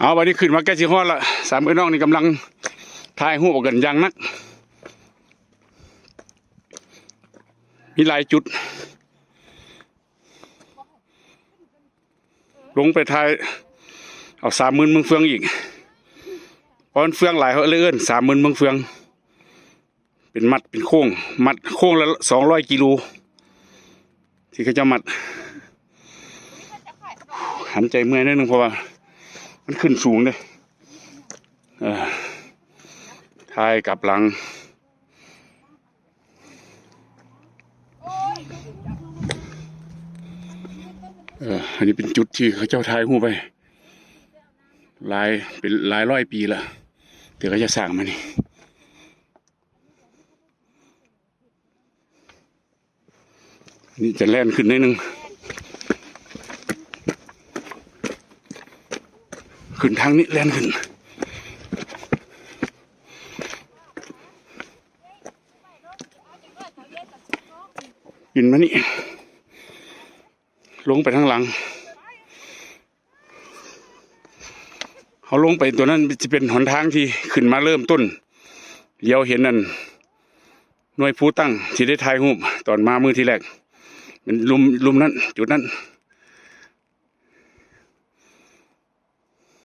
เอาวันนี้ขึ้นมาใกล้สิฮอดละสามเอ้น้องนี่กำลังถ่ายรูปกันย่างนัก มีหลายจุด ลงไปถ่ายเอาสามหมื่นเมืองเฟืองอีกเพราะมันเฟืองหลายเขาเลยเอิ้นสามหมื่นเมืองเฟือง เป็นมัดเป็นโค้ง มัดโค้งละสองร้อยกิโลที่เขาจะมัดหันใจเมื่อยนิดนึงเพราะว่า มันขึ้นสูงเลยท้ายกลับหลัง เอออันนี้เป็นจุดที่เขาเจ้าทายหูไปหลายเป็นหลายร้อยปีละเดี๋ยวเขาจะสร้างมานี่นี่จะแล่นขึ้นนิดนึง ขึ้นทางนี้แล่นขึ้นขึ้นมานี่ ลงไปทางหลังเขาลงไปตัวนั้นจะเป็นหนทางที่ขึ้นมาเริ่มต้นเลี้ยวเห็นนั่นหน่วยผู้ตั้งที่ได้ทายหูปตอนมามือที่แรกเป็นลุมลุมนั้นจุดนั้น